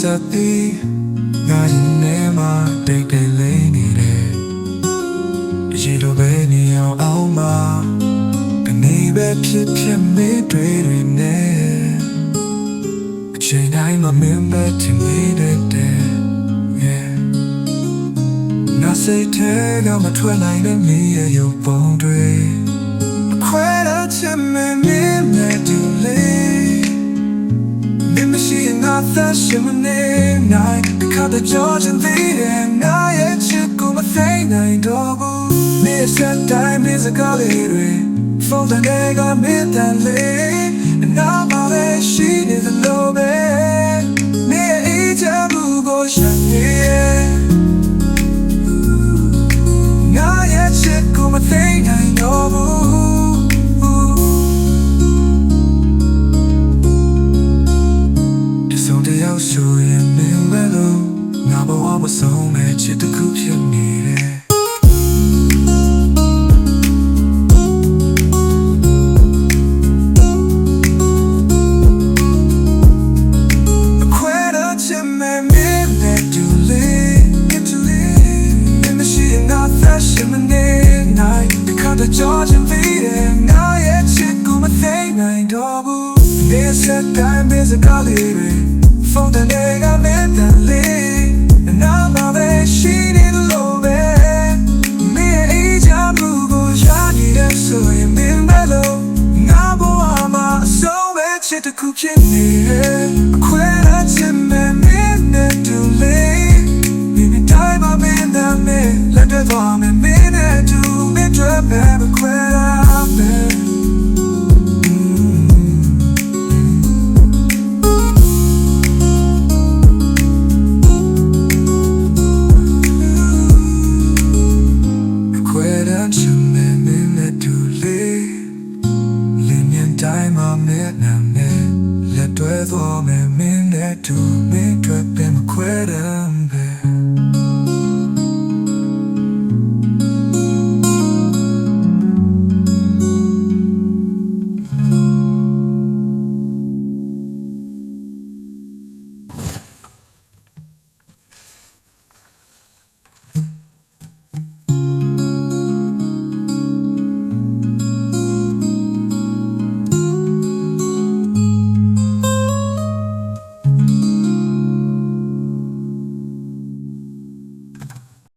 ဆက်ပြီးငါရင်ထဲမှာတိတ်တိတ်လေးနေတယ်ရေလိုပဲနေအောင်အောင်မှာကနေပဲဖြစ်ဖြစ်မေးတွေတွေနဲ့အချိန်တိုင်းမှာမင်းပဲထင်နေတဲ့တဲ့ yeah ငါစိတ်ထဲကမထွက်နိုင်တဲ့မင်းရဲ့ရုပ်ပုံတွေခွဲတော့ချင်မင်းနဲ့တူလေး你们 သက်ရှင်မနေနိုင်ခါတဲ့ကြောချင်သေးတယ်နာရဲ့ချစ်ကိုမသိနိုင်တော့ဘူးနေ့ဆက်တိုင်းဒီစကားလေးတွေဖုန်းတဲ့ကမင်းတန်လေးအနာမလေးရှိနေသလိုပဲ ချစ်တစ်ခုဖြစ်နေတယ်အခွဲတော့ချင်မဲ့မင်းနဲ့တူလေးတူလေးမင်းမရှိရင်ငါသက်ရှင်မနေနိုင်ဒီခါတော့ကြောချင်သေးတယ်ငါရဲ့ချစ်ကိုမသိနိုင်တော့ဘူး This a time is a collie Phone bad shit to cook in here Quit a chim man me net to lay Maybe time I'm in the me Let the bomb and me net to me drop have a quit I'm သွားမယ်မင်းနဲ့တူမင်းထွက်ပင်မခွဲတဲ့